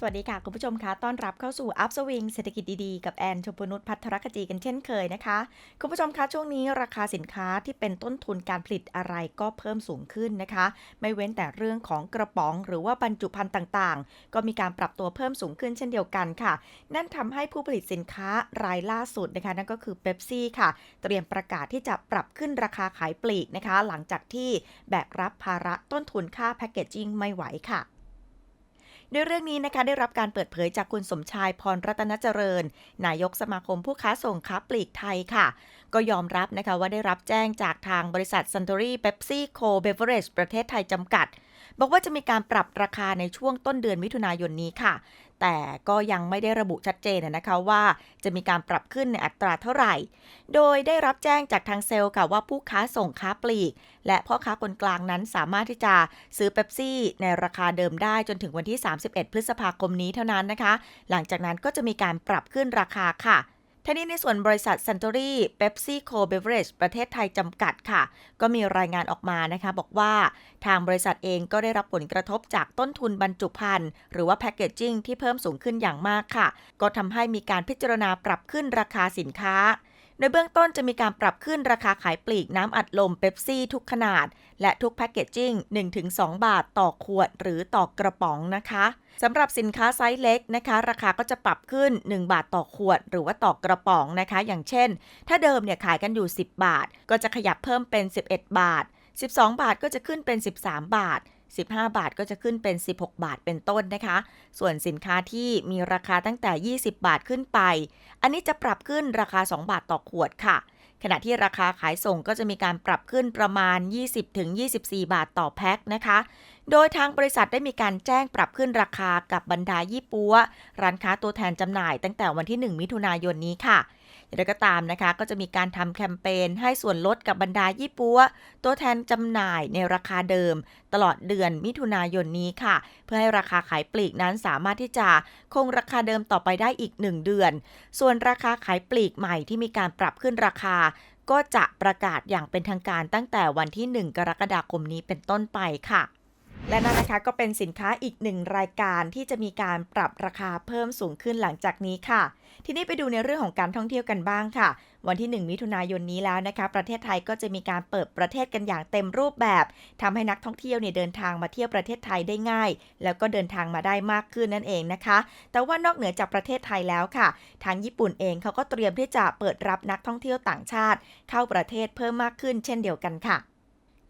สวัสดีค่ะ คุณผู้ชมคะต้อนรับเข้าสู่อัพสวิงเศรษฐกิจดีๆ กับแอนชมพนุษพัทรคจีกันเช่นเคยนะคะ คุณผู้ชมคะช่วงนี้ราคาสินค้าที่เป็นต้นทุนการผลิตอะไรก็เพิ่มสูงขึ้นนะคะ ไม่เว้นแต่เรื่องของกระป๋องหรือว่าบรรจุภัณฑ์ต่างๆ ก็มีการปรับตัวเพิ่มสูงขึ้นเช่นเดียวกันค่ะ นั่นทำให้ผู้ผลิตสินค้ารายล่าสุดนะคะนั่นก็คือเบปซี่ค่ะ เตรียมประกาศที่จะปรับขึ้นราคาขายปลีกนะคะ หลังจากที่แบกรับภาระต้นทุนค่าแพคเกจจิ้งไม่ไหวค่ะ ด้วยเรื่องนี้นะคะได้รับการเปิดเผยจากคุณสมชายพรรัตนเจริญ นายกสมาคมผู้ค้าส่งค้าปลีกไทยค่ะ ก็ยอมรับนะคะว่าได้รับแจ้งจากทางบริษัทซันตอรี่เบปซี่โคเบเวอร์เรจประเทศไทยจำกัด บอกว่าจะมีการปรับราคาในช่วงต้นเดือนมิถุนายนนี้ค่ะ แต่ก็ยังไม่ได้ระบุชัดเจนนะคะว่าจะมีการปรับขึ้นในอัตราเท่าไหร่ โดยได้รับแจ้งจากทางเซลล์ค่ะว่าผู้ค้าส่งค้าปลีก และพ่อค้าคนกลางนั้นสามารถที่จะซื้อเป๊ปซี่ ในราคาเดิมได้จนถึงวันที่ 31 พฤษภาคมนี้เท่านั้นนะคะ หลังจากนั้นก็จะมีการปรับขึ้นราคาค่ะ ทีนี้ในส่วนบริษัท Suntory Pepsi Co Beverage ประเทศไทยจำกัดค่ะ ก็มีรายงานออกมานะคะบอกว่าทางบริษัทเองก็ได้รับผลกระทบจากต้นทุนบรรจุภัณฑ์หรือว่าแพคเกจจิ้งที่เพิ่มสูงขึ้นอย่างมากค่ะ ก็ทำให้มีการพิจารณาปรับขึ้นราคาสินค้า โดยเบื้องต้นจะมีการปรับขึ้นราคาขายปลีกน้ำอัดลมเบปซี่ทุกขนาด และทุกแพคเกจจิ้ง 1-2 บาทต่อขวดหรือต่อกระป๋องนะคะสำหรับสินค้าไซส์เล็กนะคะ ราคาก็จะปรับขึ้น 1 บาทต่อขวด หรือว่าต่อกระป๋องนะคะ อย่างเช่น ถ้าเดิมเนี่ยขายกันอยู่ 10 บาท ก็จะขยับเพิ่มเป็น 11 บาท 12 บาทก็จะขึ้นเป็น 13 บาท 15 บาทก็จะขึ้นเป็น 16 บาทเป็นต้นนะคะ ส่วนสินค้าที่มีราคาตั้งแต่ 20 บาทขึ้นไป อันนี้จะปรับขึ้นราคา 2 บาทต่อขวดค่ะ ขณะที่ราคาขายส่งก็จะมีการปรับขึ้นประมาณ 20-24 บาทต่อแพ็คนะคะ โดยทางบริษัทได้มีการแจ้งปรับขึ้นราคากับบรรดายี่ปัว ร้านค้าตัวแทนจำหน่ายตั้งแต่วันที่ 1 มิถุนายนนี้ค่ะ อย่างไรก็ตามนะคะ ก็จะมีการทำแคมเปญให้ส่วนลดกับบรรดายี่ปัว ตัวแทนจำหน่ายในราคาเดิม ตลอดเดือนมิถุนายนนี้ค่ะ เพื่อให้ราคาขายปลีกนั้นสามารถที่จะคงราคาเดิมต่อไปได้อีก 1 เดือน ส่วนราคาขายปลีกใหม่ที่มีการปรับขึ้นราคาก็จะประกาศอย่างเป็นทางการตั้งแต่วันที่ 1 กรกฎาคมนี้เป็นต้นไปค่ะ และนั่นนะคะก็เป็นสินค้าอีกหนึ่งรายการที่จะมีการปรับราคาเพิ่มสูงขึ้นหลังจากนี้ค่ะ ทีนี้ไปดูในเรื่องของการท่องเที่ยวกันบ้างค่ะ วันที่ 1 มิถุนายนนี้แล้วนะคะ ประเทศไทยก็จะมีการเปิดประเทศกันอย่างเต็มรูปแบบทำให้นักท่องเที่ยวเนี่ยเดินทางมาเที่ยวประเทศไทยได้ง่าย แล้วก็เดินทางมาได้มากขึ้นนั่นเองนะคะ แต่ว่านอกเหนือจากประเทศไทยแล้วค่ะ ทางญี่ปุ่นเองเขาก็เตรียมที่จะเปิดรับนักท่องเที่ยวต่างชาติ เข้าประเทศเพิ่มมากขึ้นเช่นเดียวกันค่ะ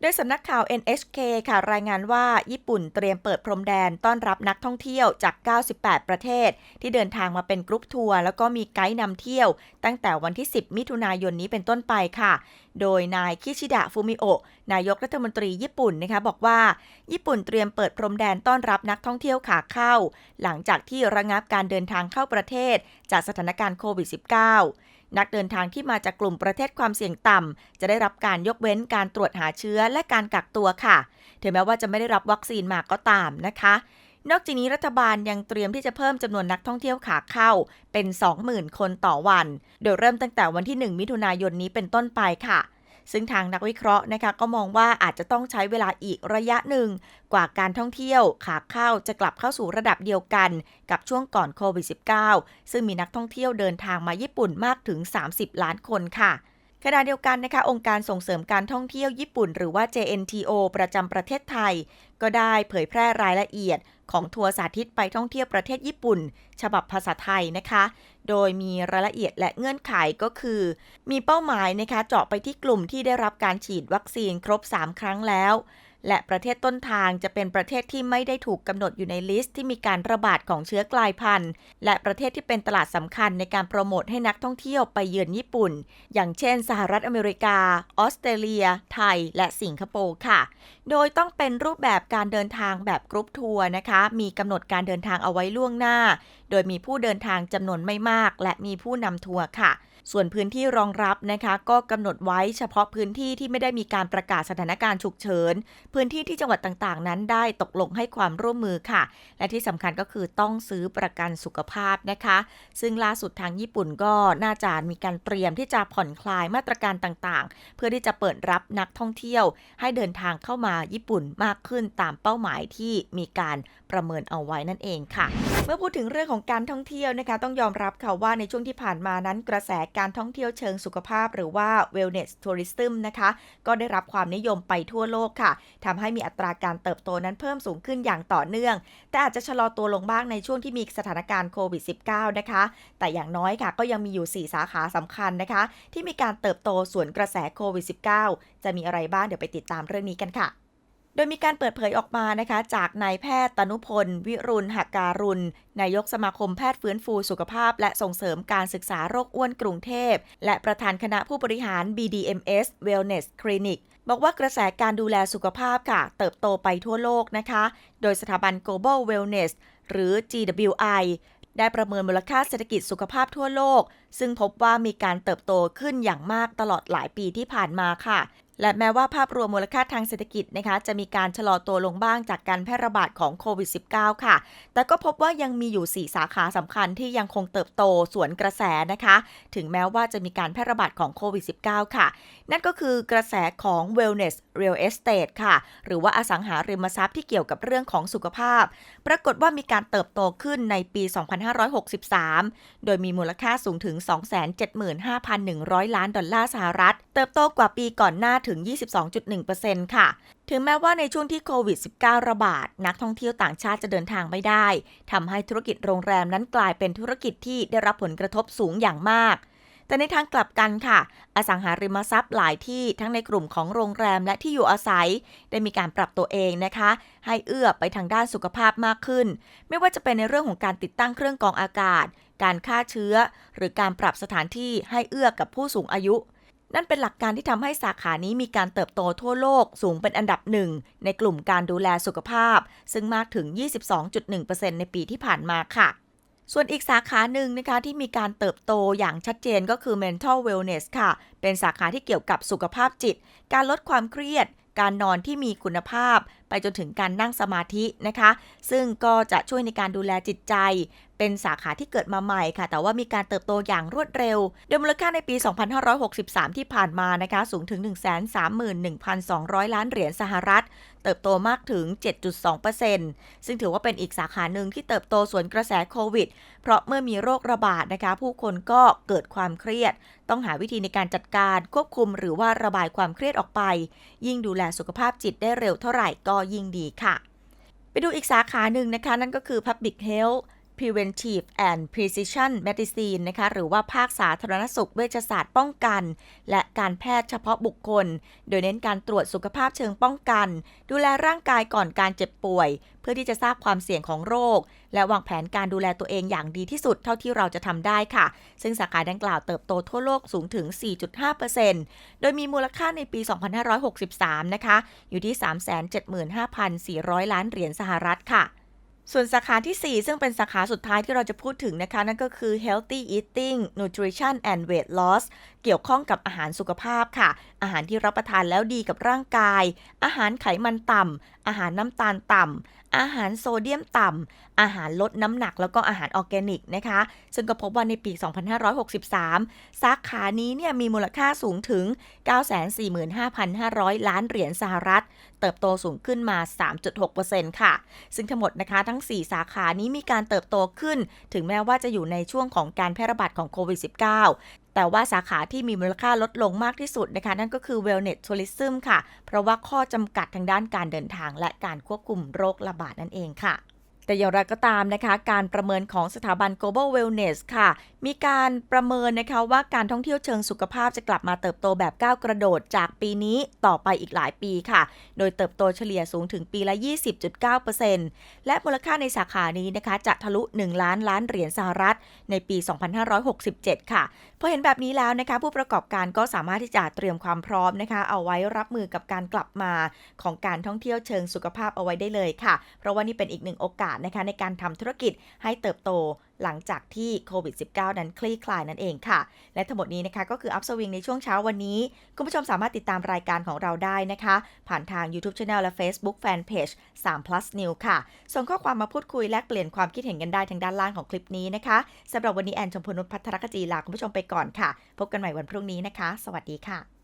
โดยสำนักข่าว NHK ค่ะรายงานว่าญี่ปุ่นเตรียมเปิดพรมแดนต้อนรับนักท่องเที่ยวจาก 98 ประเทศ ที่เดินทางมาเป็นกรุ๊ปทัวร์แล้วก็มีไกด์นำเที่ยว ตั้งแต่วันที่ 10 มิถุนายนนี้เป็นต้นไปค่ะ โดยนายคิชิดะฟูมิโอะนายกรัฐมนตรีญี่ปุ่นนะคะบอกว่า ญี่ปุ่นเตรียมเปิดพรมแดนต้อนรับนักท่องเที่ยวขาเข้า หลังจากที่ระงับการเดินทางเข้าประเทศ จากสถานการณ์โควิด -19 นักเดินทางที่มาจากกลุ่มประเทศความเสี่ยงต่ำ จะได้รับการยกเว้นการตรวจหาเชื้อและการกักตัวค่ะ ถึงแม้ว่าจะไม่ได้รับวัคซีนมาก็ตามนะคะ นอกจากนี้รัฐบาลยังเตรียมที่จะเพิ่มจำนวนนักท่องเที่ยวขาเข้าเป็น 20,000 คนต่อวัน โดยเริ่มตั้งแต่วันที่ 1 มิถุนายนนี้เป็นต้นไปค่ะ ซึ่งทางนักวิเคราะห์นะคะก็มองว่าอาจจะต้องใช้เวลาอีกระยะหนึ่ง กว่าการท่องเที่ยวขาเข้าจะกลับเข้าสู่ระดับเดียวกันกับช่วงก่อนโควิด -19 ซึ่งมีนักท่องเที่ยวเดินทางมาญี่ปุ่นมากถึง 30 ล้านคนค่ะ ขณะเดียวกันนะคะ องค์การส่งเสริมการท่องเที่ยวญี่ปุ่น หรือว่า JNTO ประจำประเทศไทย ก็ได้เผยแพร่รายละเอียดของทัวร์สาธิตไปท่องเที่ยวประเทศญี่ปุ่น ฉบับภาษาไทยนะคะ โดยมีรายละเอียดและเงื่อนไขก็คือ มีเป้าหมายนะคะเจาะไปที่กลุ่มที่ได้รับการฉีดวัคซีนครบ 3 ครั้งแล้ว และประเทศต้นทางจะเป็นประเทศที่ไม่ได้ถูกกำหนดอยู่ในลิสต์ที่มีการระบาดของเชื้อกลายพันธุ์ และประเทศที่เป็นตลาดสำคัญในการโปรโมทให้นักท่องเที่ยวไปเยือนญี่ปุ่น อย่างเช่น สหรัฐอเมริกา ออสเตรเลีย ไทย และสิงคโปร์ค่ะ โดยต้องเป็นรูปแบบการเดินทางแบบกรุ๊ปทัวร์นะคะ มีกำหนดการเดินทางเอาไว้ล่วงหน้า โดยมีผู้เดินทางจำนวนไม่มาก และมีผู้นำทัวร์ค่ะ ส่วนพื้นที่รองรับนะคะก็กำหนดไว้เฉพาะพื้นที่ที่ไม่ได้มีการประกาศสถานการณ์ฉุกเฉิน พื้นที่ที่จังหวัดต่างๆ นั้นได้ตกลงให้ความร่วมมือค่ะ และที่สำคัญก็คือต้องซื้อประกันสุขภาพนะคะ ซึ่งล่าสุดทางญี่ปุ่นก็น่าจะมีการเตรียมที่จะผ่อนคลายมาตรการต่างๆ เพื่อที่จะเปิดรับนักท่องเที่ยว ให้เดินทางเข้ามาญี่ปุ่นมากขึ้นตามเป้าหมายที่มีการประเมินเอาไว้นั่นเองค่ะ เมื่อพูดถึงเรื่องของการท่องเที่ยวนะคะ ต้องยอมรับค่ะว่าในช่วงที่ผ่านมานั้นกระแสการท่องเที่ยวเชิงสุขภาพ หรือว่า wellness tourism นะคะ ก็ได้รับความนิยมไปทั่วโลกค่ะทำให้มีอัตราการเติบโตนั้นเพิ่มสูงขึ้นอย่างต่อเนื่อง แต่อาจจะชะลอตัวลงบ้างในช่วงที่มีสถานการณ์โควิด -19 นะคะ แต่อย่างน้อยค่ะ ก็ยังมีอยู่ 4 สาขาสำคัญนะคะ ที่มีการเติบโตส่วนกระแสโควิด -19 จะมีอะไรบ้างเดี๋ยวไปติดตามเรื่องนี้กันค่ะ ดยมีการเปิดเผยออกมานะคะจากนายแพทย์ตนุพล วิรุณหการุณนายกสมาคมแพทย์ฟื้นฟูสุขภาพ และส่งเสริมการศึกษาโรคอ้วนกรุงเทพ และประธานคณะผู้บริหาร BDMS Wellness Clinic บอกว่ากระแสการดูแลสุขภาพค่ะ เติบโตไปทั่วโลกนะคะ โดยสถาบัน Global Wellness หรือ GWI ได้ประเมินมูลค่าเศรษฐกิจสุขภาพทั่วโลก ซึ่งพบว่ามีการเติบโตขึ้นอย่างมากตลอดหลายปีที่ผ่านมาค่ะ และแม้ว่าภาพรวมมูลค่าทางเศรษฐกิจนะคะ จะมีการชะลอตัวลงบ้างจากการแพร่ระบาดของโควิด -19 ค่ะ แต่ก็พบว่ายังมีอยู่ 4 สาขาสำคัญที่ยังคงเติบโตสวนกระแสนะคะ ถึงแม้ว่าจะมีการแพร่ระบาดของโควิด -19 ค่ะ นั่นก็คือกระแสของ wellness real estate ค่ะ หรือว่าอสังหาริมทรัพย์ที่เกี่ยวกับเรื่องของสุขภาพ ปรากฏว่ามีการเติบโตขึ้นในปี 2563 โดยมีมูลค่าสูงถึง 275,100 ล้านดอลลาร์สหรัฐ เติบโตกว่าปีก่อนหน้าถึง 22.1%ค่ะ ถึงแม้ว่าในช่วงที่โควิด -19 ระบาด นักท่องเที่ยวต่างชาติจะเดินทางไม่ได้ ทำให้ธุรกิจโรงแรมนั้นกลายเป็นธุรกิจที่ได้รับผลกระทบสูงอย่างมาก แต่ในทางกลับกันค่ะ อสังหาริมทรัพย์หลายที่ทั้งในกลุ่มของโรงแรมและที่อยู่อาศัย ได้มีการปรับตัวเองนะคะ ให้เอื้อไปทางด้านสุขภาพมากขึ้น ไม่ว่าจะเป็นในเรื่องของการติดตั้งเครื่องกรองอากาศ การฆ่าเชื้อ หรือการปรับสถานที่ให้เอื้อกับผู้สูงอายุ นั่นเป็นหลักการที่ทำให้สาขานี้มีการเติบโตทั่วโลกสูงเป็นอันดับหนึ่งในกลุ่มการดูแลสุขภาพ ซึ่งมากถึง 22.1%ในปีที่ผ่านมาค่ะส่วนอีกสาขาหนึ่งนะคะที่มีการเติบโตอย่างชัดเจนก็คือ mental wellness ค่ะ เป็นสาขาที่เกี่ยวกับสุขภาพจิต การลดความเครียด การนอนที่มีคุณภาพ ไปจนถึงการนั่งสมาธินะคะ ซึ่งก็จะช่วยในการดูแลจิตใจ เป็นสาขาที่เกิดมาใหม่ค่ะ แต่ว่ามีการเติบโตอย่างรวดเร็ว โดยมูลค่าในปี 2563 ที่ผ่านมานะคะ สูงถึง 131,200 ล้านเหรียญสหรัฐ เติบโตมากถึง 7.2%ซึ่งถือว่าเป็นอีกสาขาหนึ่งที่เติบโตสวนกระแสโควิด เพราะเมื่อมีโรคระบาดนะคะ ผู้คนก็เกิดความเครียด ต้องหาวิธีในการจัดการควบคุม หรือว่าระบายความเครียดออกไป ยิ่งดูแลสุขภาพจิตได้เร็วเท่าไหร่ก็ยิ่งดีค่ะ ไปดูอีกสาขาหนึ่งนะคะ นั่นก็คือ Public Health Preventive and Precision Medicine นะคะหรือว่าภาคสาธารณสุขเวชศาสตร์ป้องกัน และการแพทย์เฉพาะบุคคล โดยเน้นการตรวจสุขภาพเชิงป้องกัน ดูแลร่างกายก่อนการเจ็บป่วย เพื่อที่จะทราบความเสี่ยงของโรค และวางแผนการดูแลตัวเองอย่างดีที่สุดเท่าที่เราจะทำได้ค่ะ ซึ่งสาขาดังกล่าวเติบโตทั่วโลกสูงถึง 4.5%โดยมีมูลค่าในปี 2563 นะคะอยู่ที่ 375,400 ล้านเหรียญสหรัฐค่ะ ส่วนสาขาที่ 4 ซึ่งเป็นสาขาสุดท้ายที่เราจะพูดถึงนะคะ นั่นก็คือ healthy eating nutrition and weight loss เกี่ยวข้องกับอาหารสุขภาพค่ะ อาหารที่รับประทานแล้วดีกับร่างกาย อาหารไขมันต่ำ อาหารน้ำตาลต่ำ อาหารโซเดียมต่ำ อาหารลดน้ำหนักแล้วก็อาหารออร์แกนิกนะคะ ซึ่งก็พบว่าในปี 2563 สาขานี้เนี่ยมีมูลค่าสูงถึง 945,500 ล้านเหรียญสหรัฐ เติบโตสูงขึ้นมา 3.6%ค่ะ ซึ่งทั้งหมดนะคะทั้ง4 สาขานี้มีการเติบโตขึ้น ถึงแม้ว่าจะอยู่ในช่วงของการแพร่ระบาดของโควิด -19 แต่ว่าสาขาที่มีมูลค่าลดลงมากที่สุดนะคะ นั่นก็คือ Wellness Tourism ค่ะ เพราะว่าข้อจำกัดทางด้านการเดินทางและการควบคุมโรคระบาดนั่นเองค่ะ แต่อย่างไรก็ตามนะคะ การประเมินของสถาบัน Global Wellness ค่ะ มีการประเมินนะคะว่าการท่องเที่ยวเชิงสุขภาพจะกลับมาเติบโตแบบก้าวกระโดดจากปีนี้ต่อไปอีกหลายปีค่ะ โดยเติบโตเฉลี่ยสูงถึงปีละ 20.9%และมูลค่าในสาขานี้นะคะ จะทะลุ 1 ล้านล้านเหรียญสหรัฐ ในปี 2567 ค่ะพอเห็นแบบนี้แล้วนะคะ ผู้ประกอบการก็สามารถที่จะเตรียมความพร้อมนะคะ เอาไว้รับมือกับการกลับมาของการท่องเที่ยวเชิงสุขภาพเอาไว้ได้เลยค่ะ เพราะว่านี่เป็นอีกหนึ่งโอกาสนะคะในการทำธุรกิจให้เติบโตหลังจากที่โควิด -19 นั้นคลี่คลายนั่นเองค่ะ และทั้งหมดนี้นะคะก็คืออัพสวิงในช่วงเช้าวันนี้ คุณผู้ชมสามารถติดตามรายการของเราได้นะคะ ผ่านทาง YouTube Channel และ Facebook Fanpage 3 plus new ค่ะ ส่งข้อความมาพูดคุยแลกเปลี่ยนความคิดเห็นกันได้ทางด้านล่างของคลิปนี้นะคะสำหรับวันนี้แอนชมพนุชพัทรกจีลาคุณผู้ชมไปก่อนค่ะ พบกันใหม่วันพรุ่งนี้นะคะ สวัสดีค่ะ